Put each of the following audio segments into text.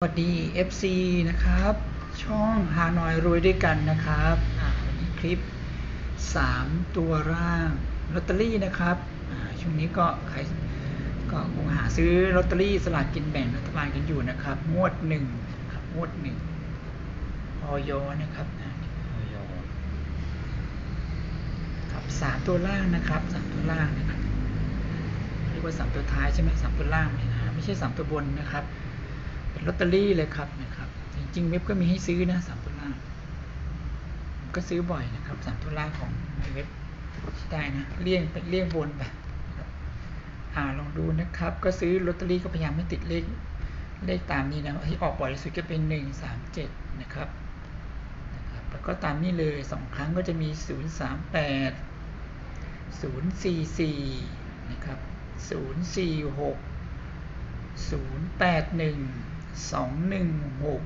สวัสดี FC นะครับ ช่องฮานอยรวยด้วยกันนะครับอันนี้คลิป 3 ตัวร่างลอตเตอรี่นะครับช่วงนี้ก็ใครก็คงหาซื้อลอตเตอรี่สลากกินแบ่งรัฐบาลกันอยู่นะครับ งวดหนึ่งครับงวดหนึ่งออยนะครับอ่าครับสามตัวล่างนะครับสามตัวล่างนะครับเรียกว่าสามตัวท้ายใช่ไหมสามตัวล่างเนี่ยนะไม่ใช่สามตัวบนนะครับ เป็นลอตเตอรี่เลยครับนะครับ จริงๆเว็บก็มีให้ซื้อนะสามตุลาก็ซื้อบ่อยนะครับสามตุลาของเว็บได้นะเลี่ยงเป็นเลี่ยงวนไปอ่าลองดูนะครับ ก็ซื้อลอตเตอรี่ก็พยายามไม่ติดเลขเลขตามนี้นะที่ออกบ่อยสุดก็เป็นหนึ่งสามเจ็ดนะครับ แล้วก็ตามนี้เลยสองครั้งก็จะมี 0 3 8 0 4 4 นะครับ 0 4 6 0 8 1 สองหนึ่งหก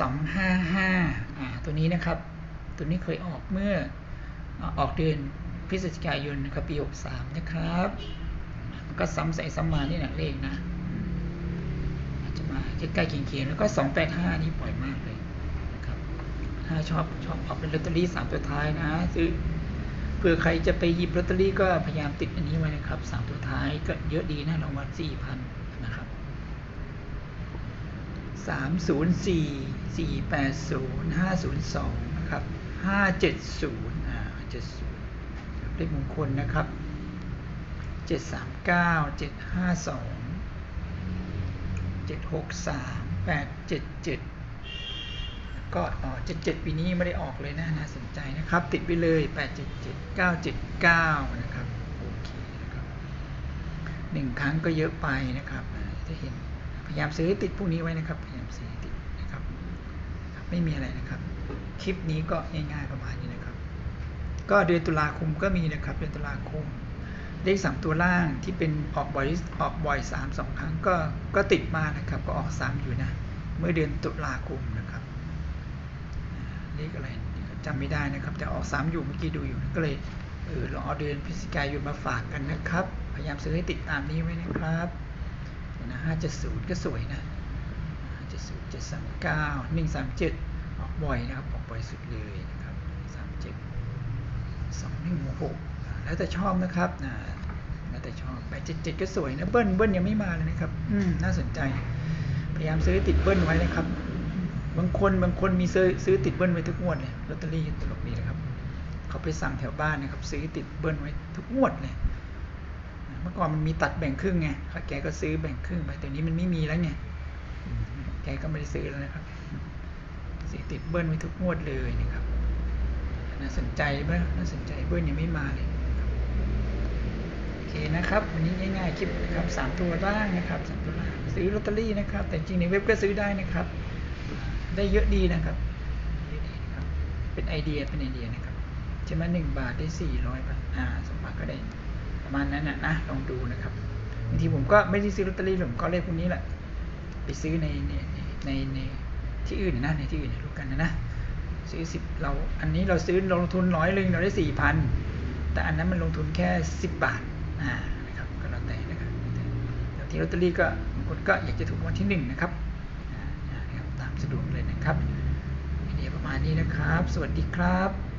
สองห้าห้าอ่าตัวนี้นะครับ ตัวนี้เคยออกเมื่ออออกเดือนพฤศจิกายนนะครับปีหกสามนะครับมันก็ซ้ำใส่ซ้ำมานี่แหละเลขนะอาจจะมาใกล้ๆเคียงๆแล้วก็สองแปดห้านี่ปล่อยมากเลยนะครับถ้าชอบชอบออกเป็นลอตเตอรี่สามตัวท้ายนะซื้อเผื่อใครจะไปหยิบลอตเตอรี่ก็พยายามติดอันนี้ไว้นะครับสามตัวท้ายก็เยอะดีนะรางวัลสี่พัน นะครับสามศูนย์สี่สี่แปดศูนย์ห้าศูนย์สองนะครับห้าเจ็ดศูนย์อ่าเจ็ดศูนย์เลขมงคลนะครับเจ็ดสามเก้าเจ็ดห้าสองเจ็ดหกสามแปดเจ็ดเจ็ดก็อ๋อ77 ปีนี้ไม่ได้ออกเลยนะ น่าสนใจนะครับ ติดไปเลย 877 979 นะครับ โอเคนะครับหนึ่งครั้งก็เยอะไปนะครับ จะเห็น พยายามซื้อติดพวกนี้ไว้นะครับ พยายามซื้อให้ตินะครับ ไม่มีอะไรนะครับ คลิปนี้ก็ง่ายๆประมาณนี้นะครับ ก็เดือนตุลาคมก็มีนะครับ เดือนตุลาคมเลขสามตัวล่างที่เป็นออกบ่อยออกบ่อยสามสองครั้งก็ก็ติดมานะครับ ก็ออกสามอยู่นะ เมื่อเดือนตุลาคมนะครับเลขอะไรจำไม่ได้นะครับ แต่ออกซ้ำอยู่เมื่อกี้ดูอยู่ก็เลยเออลองเอาเดือนพฤศจิกายนมาฝากกันนะครับ พยายามซื้อให้ติดตามนี้ไว้นะครับนะห้าเจ็ดศูนย์ก็สวยนะ เจ็ดศูนย์เจ็ดสามเก้าหนึ่งสามเจ็ดออกบ่อยนะครับออกบ่อยสุดเลยนะครับสามเจ็ดสองหนึ่งหกแล้วแต่ชอบนะครับนะแล้วแต่ชอบไปเจ็ดเจ็ดก็สวยนะเบิ้ลเบิ้ลยังไม่มาเลยนะครับอืมน่าสนใจพยายามซื้อติดเบิ้ลไว้นะครับ บางคนบางคนมีซื้อซื้อติดเบิ้ลไว้ทุกงวดเลยลอตเตอรี่ตลกดีนะครับเขาไปสั่งแถวบ้านนะครับซื้อติดเบิ้ลไว้ทุกงวดเลยเมื่อก่อนมันมีตัดแบ่งครึ่งไงแกก็ซื้อแบ่งครึ่งไปแต่นี้มันไม่มีแล้วไง แกก็ไม่ได้ซื้อแล้วนะครับซื้อติดเบิ้ลไว้ทุกงวดเลยนะครับน่าสนใจไหมน่าสนใจเบิ้ลยังไม่มาเลยโอเคนะครับ วันนี้ง่ายๆคลิปนะครับสามตัวล่างนะครับสามตัวล่างซื้อลอตเตอรี่นะครับ แต่จริงในเว็บก็ซื้อได้นะครับ ได้เยอะดีนะครับเยอะดีนะครับเป็นไอเดียเป็นไอเดียนะครับใช่ไหมหนึ่งบาทได้สี่ร้อยบาทอ่าสองบาทก็ได้ประมาณนั้นนะนะลองดูนะครับบางทีผมก็ไม่ได้ซื้อลอตเตอรี่ผมก็เลขพวกนี้แหละ ซื้อในในในในที่อื่นนะในที่อื่นรู้กันนะนะซื้อสิบเราอันนี้เราซื้อลงทุนร้อยหนึ่งเราได้สี่พันแต่อันนั้นมันลงทุนแค่สิบบาทอ่านะครับก็แล้วแต่นะครับแต่ที่ลอตเตอรี่ก็บางคนก็อยากจะถูกวันที่หนึ่งนะครับอ่านะครับตามสะดวกเลยนะครับไอเดียประมาณนี้นะครับ สวัสดีครับ